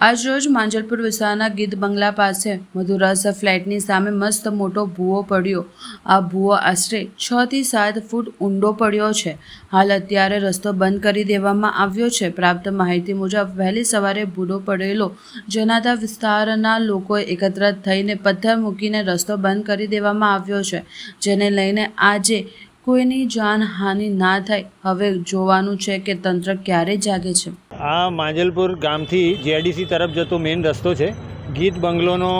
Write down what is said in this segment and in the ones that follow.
આજરોજ માંજલપુર વિસ્તારના ગીત બંગલા પાસે મધુરસ ફ્લેટની સામે મસ્ત મોટો ભૂવો પડ્યો. આ ભૂવો આશરે છ થી સાત ફૂટ ઊંડો પડ્યો છે. હાલ અત્યારે રસ્તો બંધ કરી દેવામાં આવ્યો છે. પ્રાપ્ત માહિતી મુજબ, વહેલી સવારે ભૂલો પડેલો. જનાતા વિસ્તારના લોકોએ એકત્ર થઈને પથ્થર મૂકીને રસ્તો બંધ કરી દેવામાં આવ્યો છે, જેને લઈને આજે કોઈની જાનહાનિ ના થાય. હવે જોવાનું છે કે તંત્ર ક્યારે જાગે છે. આ માંજલપુર ગામથી જેડીસી તરફ જતો મેઇન રસ્તો છે. ગીત, બંગલોનો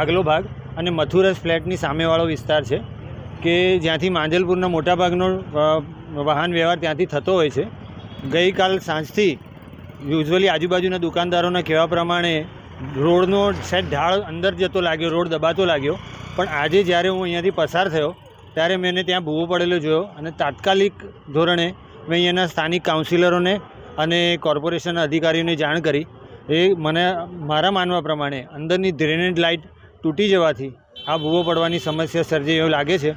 આગલો ભાગ અને મથુરસ ફ્લેટની સામેવાળો વિસ્તાર છે કે જ્યાંથી માંજલપુરના મોટાભાગનો વાહન વ્યવહાર ત્યાંથી થતો હોય છે. ગઈકાલ સાંજથી યુઝવલી આજુબાજુના દુકાનદારોના કહેવા પ્રમાણે રોડનો સેટ ઢાળ અંદર જતો લાગ્યો, રોડ દબાતો લાગ્યો. પણ આજે જ્યારે હું અહીંયાથી પસાર થયો, ત્યારે મેં ત્યાં ભૂવો પડેલો જોયો અને તાત્કાલિક ધોરણે મેં અહીંયાના સ્થાનિક કાઉન્સિલરોને અને કોર્પોરેશનના અધિકારીઓને જાણ કરી. એ મને મારા માનવા પ્રમાણે અંદરની ડ્રેનેજ લાઇટ તૂટી જવાથી આ ભૂવો પડવાની સમસ્યા સર્જે એવું લાગે છે.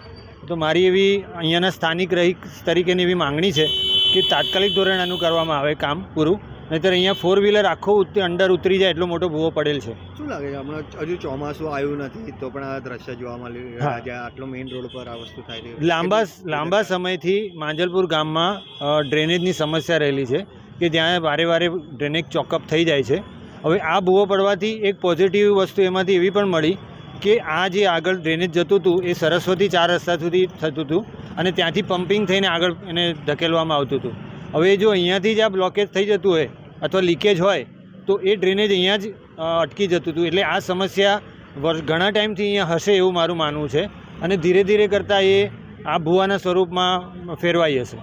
તો મારી એવી અહીંયાના સ્થાનિક રહી તરીકેની એવી માંગણી છે કે તાત્કાલિક ધોરણે આનું કરવામાં આવે કામ પૂરું. નહીંતર અહીંયા ફોર વ્હીલર આખો અંડર અંદર ઉતરી જાય એટલો મોટો ભૂવો પડેલ છે. શું લાગે છે? હમણાં હજુ ચોમાસું આવ્યું નથી તો પણ આ દ્રશ્ય જોવા મળી આટલો મેઇન રોડ પર આ વસ્તુ થાય છે. લાંબા લાંબા સમયથી માંજલપુર ગામમાં ડ્રેનેજની સમસ્યા રહેલી છે. કે જ્યાં વારે વારે ડ્રેનેજ ચોકઅપ થઈ જાય છે. હવે આ ભૂવો પડવાથી એક પોઝિટિવ વસ્તુ એમાંથી એવી પણ મળી કે આ જે આગળ ડ્રેનેજ જતું હતું એ સરસ્વતી ચાર રસ્તા સુધી થતું હતું અને ત્યાંથી પમ્પિંગ થઈને આગળ એને ધકેલવામાં આવતું હતું. હવે જો અહીંયાથી જ આ બ્લોકેજ થઈ જતું હોય અથવા લીકેજ હોય તો એ ડ્રેનેજ અહીંયા જ અટકી જતું હતું. એટલે આ સમસ્યા વર્ષ ઘણા ટાઈમથી અહીંયા હશે એવું મારું માનવું છે અને ધીરે ધીરે કરતાં એ આ ભૂવાના સ્વરૂપમાં ફેરવાઈ હશે.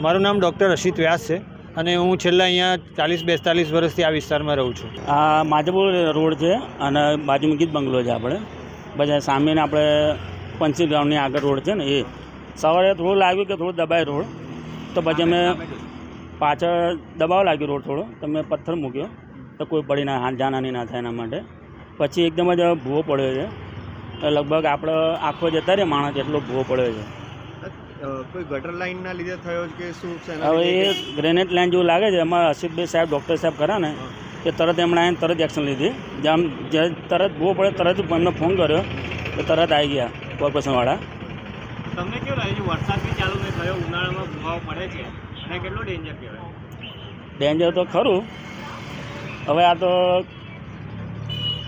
મારું નામ ડૉક્ટર અશિત વ્યાસ છે અને હું છેલ્લા અહીંયા ચાલીસ બેતાલીસ વર્ષથી આ વિસ્તારમાં રહું છું. આ માધવપુર રોડ છે અને બાજુમાં ગીત બંગલો છે આપણે. પછી સામેને આપણે પંચી ગ્રાઉન્ડની આગળ રોડ છે ને, એ. સવારે થોડું લાગ્યું કે થોડું દબાય રોડ. તો પછી અમે પાછળ દબાવ લાગ્યો રોડ થોડો. તો મેં પથ્થર મૂક્યો. તો કોઈ પડી ના જાનાની ના થાય એના માટે. પછી એકદમ જ ભૂવો પડ્યો છે. લગભગ આપણે આખો જતા રહે માણસ એટલો ભૂવો પડ્યો છે. કોઈ ગટર લાઈન ના લીધે થયો કે શું છે હવે એ ગ્રેનેટ ગ્રેનેડ લાઈન જેવું લાગે છે એમાં હર્ષિતભાઈ સાહેબ ડૉક્ટર સાહેબ ખરા ને કે તરત એમણે આવીને તરત એક્શન લીધી. જેમ જે તરત બહુ પડે તરત જ એમને ફોન કર્યો તો તરત આવી ગયા કોર્પોરેશનવાળા તમને કેવું લાગે છે વરસાદ બી ચાલુ નહીં થયો ઉનાળામાં ભૂવાઓ પડે છે અને કેટલો ડેન્જર કહેવાય? ડેન્જર તો ખરું. હવે આ તો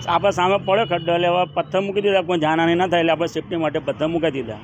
આપણે સામે પડ્યો ખડ્ડો એટલે હવે પથ્થર મૂકી દીધા કોઈ જાનહાની ના થાય એટલે આપણે સેફટી માટે પથ્થર મૂકી દીધા.